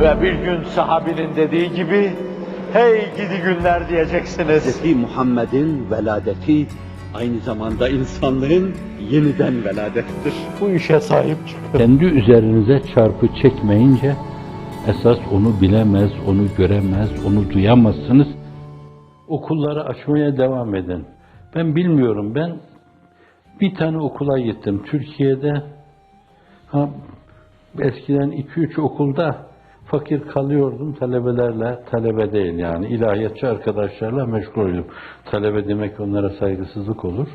Ve bir gün sahabinin dediği gibi, hey gidi günler diyeceksiniz. Hz. Muhammed'in veladeti aynı zamanda insanlığın yeniden veladettir. Bu işe sahip çıkın. Kendi üzerinize çarpı çekmeyince esas onu bilemez, onu göremez, onu duyamazsınız. Okulları açmaya devam edin. Ben bilmiyorum, ben bir tane okula gittim. Türkiye'de ha, eskiden iki üç okulda fakir kalıyordum talebelerle, talebe değil yani ilahiyatçı arkadaşlarla meşgul oluyordum. Talebe demek onlara saygısızlık olur.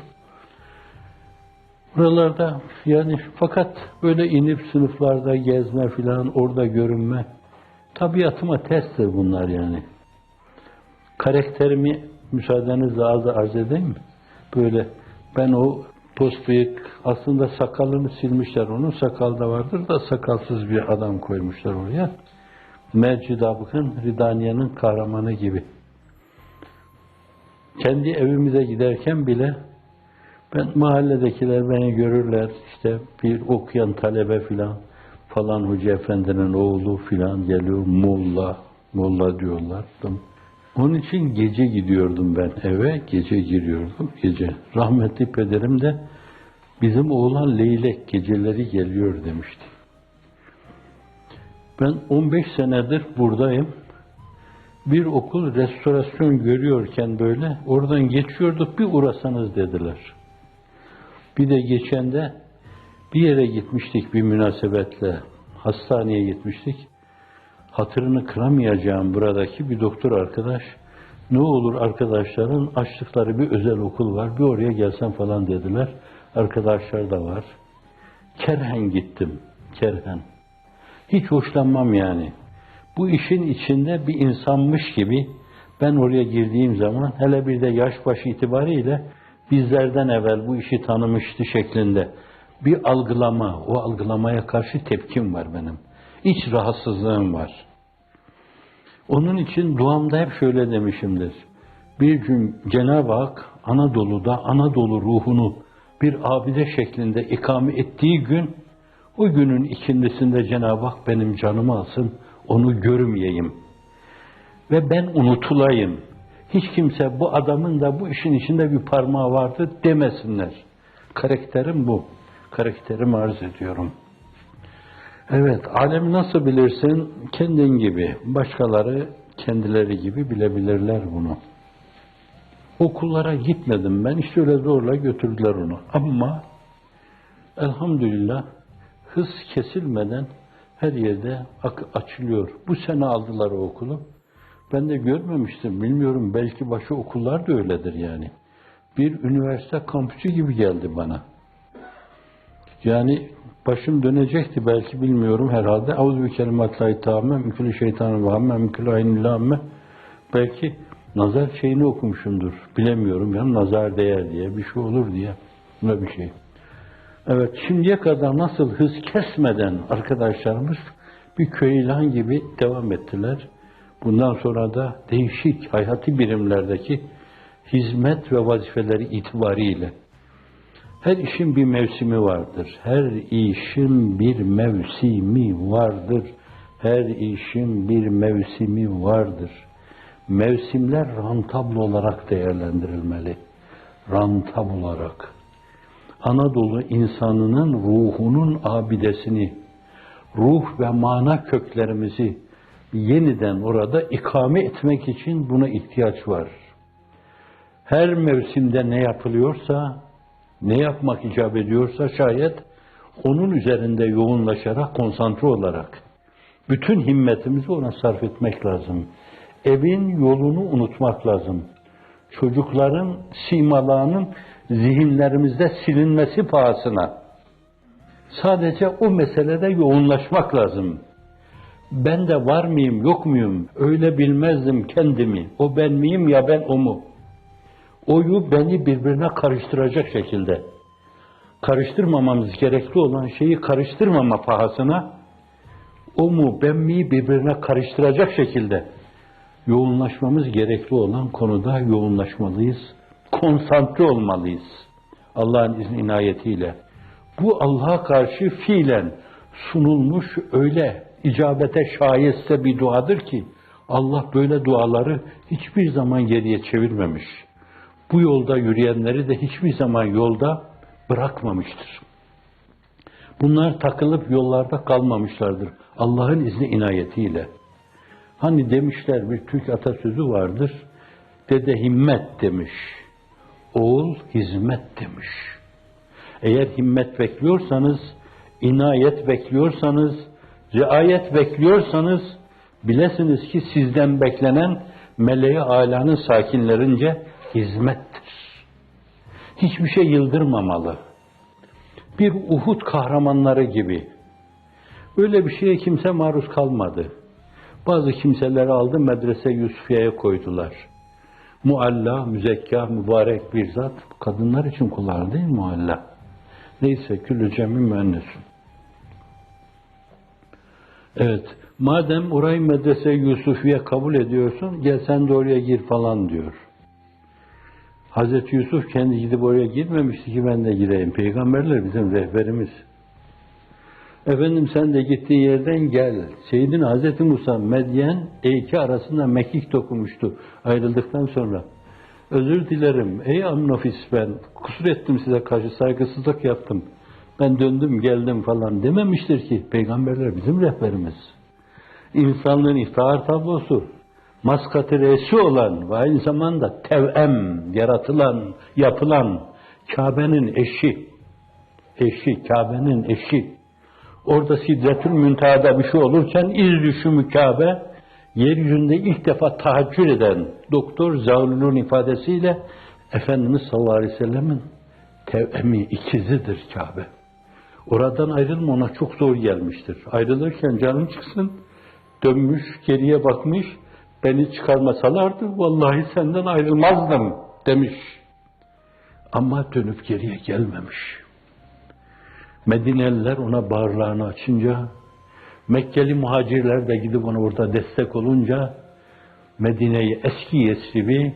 Buralarda yani fakat böyle inip sınıflarda gezme filan orada görünme tabiatıma terstir bunlar yani. Karakterimi müsaadenizle az arz edeyim mi? Böyle ben o toz bıyık aslında sakalını silmişler onun sakal da vardır da sakalsız bir adam koymuşlar oraya. Mecid Abık'ın Ridaniye'nin kahramanı gibi. Kendi evimize giderken bile ben mahalledekiler beni görürler işte bir okuyan talebe filan falan hoca efendinin oğlu filan geliyor molla molla diyorlar. Onun için gece gidiyordum ben eve gece giriyordum gece. Rahmetli pederim de bizim oğlan leylek geceleri geliyor demişti. Ben 15 senedir buradayım. Bir okul restorasyon görüyorken böyle oradan geçiyorduk bir uğrasanız dediler. Bir de geçen de bir yere gitmiştik bir münasebetle. Hastaneye gitmiştik. Hatırını kıramayacağım buradaki bir doktor arkadaş. Ne olur arkadaşların açtıkları bir özel okul var. Bir oraya gelsen falan dediler. Arkadaşlar da var. Kerhen gittim. Kerhen. Hiç hoşlanmam yani. Bu işin içinde bir insanmış gibi ben oraya girdiğim zaman hele bir de yaş başı itibariyle bizlerden evvel bu işi tanımıştı şeklinde bir algılama, o algılamaya karşı tepkim var benim. İç rahatsızlığım var. Onun için duamda hep şöyle demişimdir. Bir gün Cenab-ı Hak Anadolu'da Anadolu ruhunu bir abide şeklinde ikame ettiği gün o günün ikindisinde Cenab-ı Hak benim canımı alsın, onu görmeyeyim. Ve ben unutulayım. Hiç kimse bu adamın da bu işin içinde bir parmağı vardı demesinler. Karakterim bu. Karakterimi arz ediyorum. Evet, alem nasıl bilirsin? Kendin gibi. Başkaları kendileri gibi bilebilirler bunu. Okullara gitmedim ben. İşte öyle zorla götürdüler onu. Ama elhamdülillah hız kesilmeden her yerde açılıyor. Bu sene aldılar o okulu. Ben de görmemiştim. Bilmiyorum belki başka okullar da öyledir yani. Bir üniversite kampüsü gibi geldi bana. Yani başım dönecekti belki bilmiyorum herhalde. Auzu bi kelimatlahi tamme mümkün şeytanı hamme mümkün aynı Belki nazar şeyini okumuşumdur. Bilemiyorum ya nazar değer diye bir şey olur diye. Buna bir şey. Evet şimdiye kadar nasıl hız kesmeden arkadaşlarımız bir köy ilan gibi devam ettiler. Bundan sonra da değişik hayati birimlerdeki hizmet ve vazifeleri itibariyle her işin bir mevsimi vardır. Her işin bir mevsimi vardır. Her işin bir mevsimi vardır. Mevsimler rantabl olarak değerlendirilmeli. Rantab olarak. Anadolu insanının ruhunun abidesini, ruh ve mana köklerimizi yeniden orada ikame etmek için buna ihtiyaç var. Her mevsimde ne yapılıyorsa, ne yapmak icap ediyorsa şayet onun üzerinde yoğunlaşarak, konsantre olarak bütün himmetimizi ona sarf etmek lazım. Evin yolunu unutmak lazım. Çocukların simalarının zihinlerimizde silinmesi pahasına sadece o meselede yoğunlaşmak lazım. Ben de var mıyım, yok muyum? Öyle bilmezdim kendimi. O ben miyim ya ben o mu? Oyu beni birbirine karıştıracak şekilde karıştırmamamız gerekli olan şeyi karıştırmama pahasına o mu ben mi birbirine karıştıracak şekilde yoğunlaşmamız gerekli olan konuda yoğunlaşmalıyız. Konsantre olmalıyız. Allah'ın izni inayetiyle. Bu Allah'a karşı fiilen sunulmuş öyle icabete şayeste bir duadır ki Allah böyle duaları hiçbir zaman geriye çevirmemiş. Bu yolda yürüyenleri de hiçbir zaman yolda bırakmamıştır. Bunlar takılıp yollarda kalmamışlardır. Allah'ın izni inayetiyle. Hani demişler bir Türk atasözü vardır. Dede himmet demiş. Oğul hizmet demiş. Eğer himmet bekliyorsanız, inayet bekliyorsanız, riayet bekliyorsanız bilesiniz ki sizden beklenen meleği alanın sakinlerince hizmettir. Hiçbir şey yıldırmamalı. Bir Uhud kahramanları gibi. Öyle bir şeye kimse maruz kalmadı. Bazı kimseleri aldı medrese Yusufiye'ye koydular. Mualla, müzekka, mübarek bir zat. Kadınlar için kullanır değil mi mualla? Neyse küllü cemi müennesun. Evet, madem orayı medrese Yusufiye kabul ediyorsun, gel sen de oraya gir falan diyor. Hazreti Yusuf kendi gidip oraya girmemişti ki ben de gireyim. Peygamberler bizim rehberimiz. Efendim sen de gittiğin yerden gel. Seyyidin Hazreti Musa Medyen Eyki arasında mekik dokunmuştu ayrıldıktan sonra. Özür dilerim ey amnofis ben kusur ettim size karşı saygısızlık yaptım. Ben döndüm geldim falan dememiştir ki peygamberler bizim rehberimiz. İnsanlığın iftihar tablosu maskatı reisi olan ve aynı zamanda tevem yaratılan, yapılan Kabe'nin eşi, eşi, Kabe'nin eşi. Orada Sidretül Münteha'da bir şey olurken iz düşümü Kabe, yeryüzünde ilk defa tahaccür eden Doktor Zavlul'un ifadesiyle Efendimiz sallallahu aleyhi ve sellemin tevemi ikizidir Kabe. Oradan ayrılma ona çok zor gelmiştir. Ayrılırken canım çıksın, dönmüş, geriye bakmış, beni çıkarmasalardı vallahi senden ayrılmazdım demiş. Ama dönüp geriye gelmemiş. Medineliler ona bağırlarını açınca, Mekkeli muhacirler de gidip ona orada destek olunca, Medine'yi eski Yesrib'i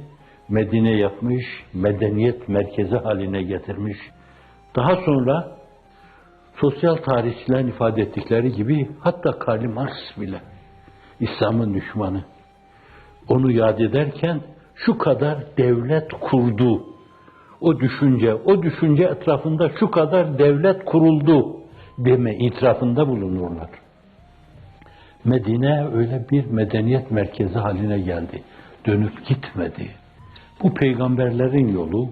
Medine yapmış, medeniyet merkezi haline getirmiş. Daha sonra sosyal tarihçilerin ifade ettikleri gibi hatta Karl Marx bile İslam'ın düşmanı. Onu yad ederken şu kadar devlet kurdu. O düşünce, o düşünce etrafında şu kadar devlet kuruldu deme itirafında bulunurlar. Medine öyle bir medeniyet merkezi haline geldi. Dönüp gitmedi. Bu peygamberlerin yolu,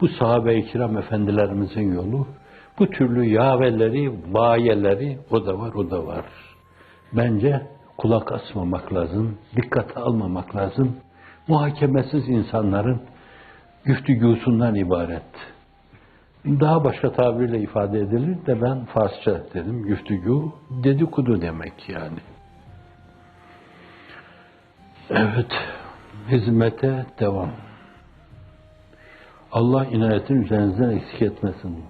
bu sahabe-i kiram efendilerimizin yolu, bu türlü yaveleri, vayeleri o da var, o da var. Bence kulak asmamak lazım, dikkate almamak lazım. Muhakemesiz insanların güftügüsünden ibaret. Daha başka tabirle ifade edilir de ben Farsça dedim. Güftügü dedikodu demek yani. Evet, hizmete devam. Allah inayetin üzerinizden eksik etmesin.